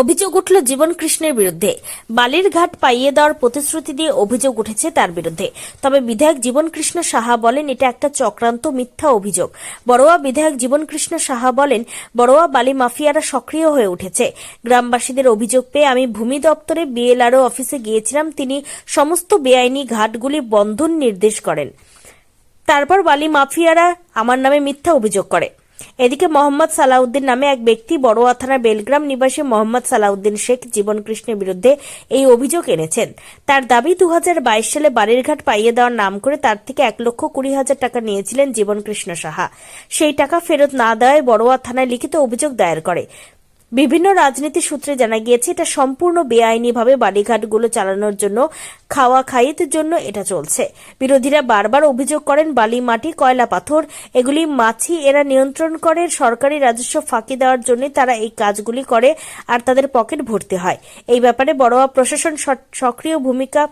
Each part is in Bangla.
অভিযোগ উঠল জীবন কৃষ্ণের বিরুদ্ধে। বালির ঘাট পাইয়ে দেওয়ার প্রতিশ্রুতি দিয়ে অভিযোগ উঠেছে তার বিরুদ্ধে। তবে বিধায়ক জীবন কৃষ্ণ সাহা বলেন, এটা একটা চক্রান্ত মিথ্যা অভিযোগ। বড়োয়া বিধায়ক জীবন কৃষ্ণ সাহা বলেন, বড়োয়া বালি মাফিয়ারা সক্রিয় হয়ে উঠেছে। গ্রামবাসীদের অভিযোগ পেয়ে আমি ভূমি দপ্তরে বিএলআরও অফিসে গিয়েছিলাম, তিনি সমস্ত বেআইনি ঘাটগুলি বন্ধন নির্দেশ করেন। তারপর বালি মাফিয়ারা আমার নামে মিথ্যা অভিযোগ করে। এদিকে মোহাম্মদ সালাউদ্দিন নামে এক ব্যক্তি বড়োয়া থানার বেলগ্রাম নিবাসী মোহাম্মদ সালাউদ্দিন শেখ জীবন কৃষ্ণের বিরুদ্ধে এই অভিযোগ এনেছেন। তার দাবি দু হাজার বাইশ সালে বাড়িরঘাট পাইয়ে দেওয়ার নাম করে তার থেকে এক লক্ষ কুড়ি হাজার টাকা নিয়েছিলেন জীবন কৃষ্ণ সাহা। সেই টাকা ফেরত না দেওয়ায় বড়োয়া থানায় লিখিত অভিযোগ দায়ের করে। বিভিন্ন রাজনীতি সূত্রে জানা গিয়েছে, এটা সম্পূর্ণ বেআইনিভাবে বালিঘাটগুলো চালানোর জন্য, খাওয়া খাইয়ের জন্য এটা চলছে। বিরোধীরা বারবার অভিযোগ করেন, বালি মাটি, কয়লা পাথর, এগুলি মাছি, এরা নিয়ন্ত্রণ করে, সরকারি রাজস্ব ফাঁকি দেওয়ার জন্য তারা এই কাজগুলি করে আর তাদের পকেট ভর্তি হয়। এই ব্যাপারে বড়োয়া প্রশাসন সক্রিয় ভূমিকা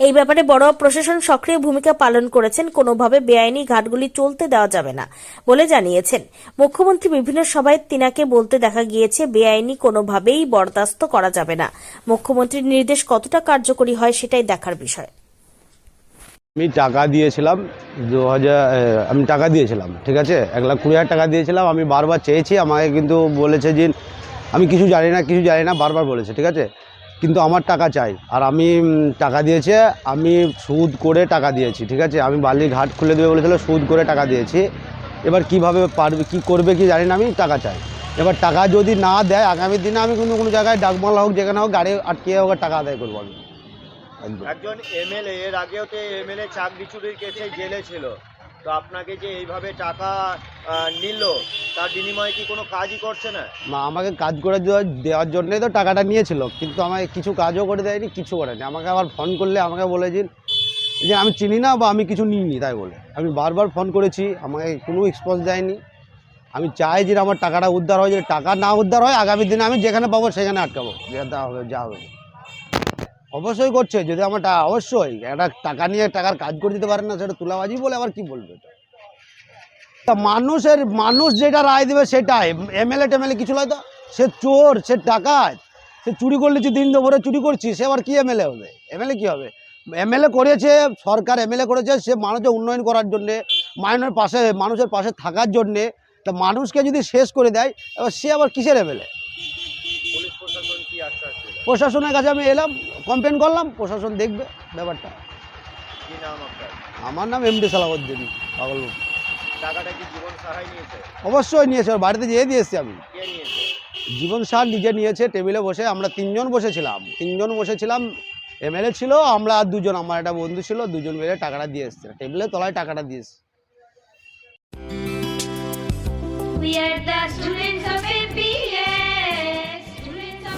এই ব্যাপারে বড় প্রশাসন সক্রিয় ভূমিকা পালন করেছেন, কোনোভাবে বেআইনি ঘাটগুলি চলতে দেওয়া যাবে না বলে জানিয়েছেন। মুখ্যমন্ত্রী বিভিন্ন সভায় তিনাকে বলতে দেখা গিয়েছে, বেআইনি কোনোভাবেই বরদাস্ত করা যাবে না। মুখ্যমন্ত্রীর নির্দেশ কতটা কার্যকরী হয় সেটাই দেখার বিষয়। আমি টাকা দিয়েছিলাম, দু হাজার আমি টাকা দিয়েছিলাম, ঠিক আছে? এক লাখ কুড়ি হাজার টাকা দিয়েছিলাম, আমি বারবার চেয়েছি, আমাকে কিন্তু বলেছে যে, আমি কিছু জানি না, কিছু জানি না, বারবার বলেছে, ঠিক আছে? কিন্তু আমার টাকা চাই। আর আমি টাকা দিয়েছে, আমি সুদ করে টাকা দিয়েছি, ঠিক আছে? আমি বালির ঘাট খুলে দেবে বলেছিল, সুদ করে টাকা দিয়েছি। এবার কীভাবে পারবে, কি করবে কি জানি না, আমি টাকা চাই। এবার টাকা যদি না দেয়, আগামী দিনে আমি কিন্তু কোনো জায়গায় ডাকমালা হোক, যেখানে হোক, গাড়ি আটকে হোক, টাকা আদায় করব আমি। একজন এমএলএ, এর আগেও তো এমএলএ চাকরি চুরির কেসে জেলে ছিল। তো আপনাকে যে এইভাবে টাকা নিল, তার বিনিময়ে কি কোনো কাজই করছে না? মা, আমাকে কাজ করে দেওয়ার জন্যই তো টাকাটা নিয়েছিল, কিন্তু আমাকে কিছু কাজও করে দেয়নি, কিছু করেনি আমাকে আবার ফোন করলে আমাকে বলেছেন যে আমি চিনি না বা আমি কিছু নিইনি, তাই বলে। আমি বারবার ফোন করেছি, আমাকে কোনো রেসপন্স দেয়নি। আমি চাই যে আমার টাকাটা উদ্ধার হয়, যদি টাকা না উদ্ধার হয়, আগামী দিনে আমি যেখানে পাবো, সেখানে আটকাবো। যেটা হবে, যা হবে। অবশ্যই করছে যদি আমার অবশ্যই একটা টাকা নিয়ে টাকার কাজ করে দিতে পারে না সেটা তুলাবাজি বলে আবার কি বলবে? তা মানুষের মানুষ যেটা রায় দেবে সেটাই এমএলএ টেমএলএ কিছু নয় তো সে চোর সে ডাকাত সে চুরি করলে যে দিন দুপুরে চুরি করছি সে আবার কি এমএলএ হবে? এমএলএ কি হবে? এমএলএ করেছে সরকার এমএলএ করেছে সে মানুষের উন্নয়ন করার জন্যে মানুষের পাশে মানুষের পাশে থাকার জন্যে তা মানুষকে যদি শেষ করে দেয় এবার সে আবার কিসের এমএলএ? প্রশাসনের কাছে আমি এলাম কমপ্লেন করলাম প্রশাসন দেখবে ব্যাপারটা। কি নাম আপনার? আমার নাম এমডি সালাউদ্দিন পাগল টাকাটা কি জীবন সাহাই নিয়েছে? অবশ্যই নিয়েছে ওর বাড়িতে যেয়ে দিয়ে এসছি আমি। জীবন সার নিজে নিয়েছে টেবিলে বসে আমরা তিনজন বসেছিলাম। তিনজন বসেছিলাম এমএলএ ছিল আমরা আর দুজন আমার একটা বন্ধু ছিল দুজন মিলে টাকাটা দিয়ে এসছে। টেবিলে তলায় টাকাটা দিয়ে এসছে। We are the students of APS.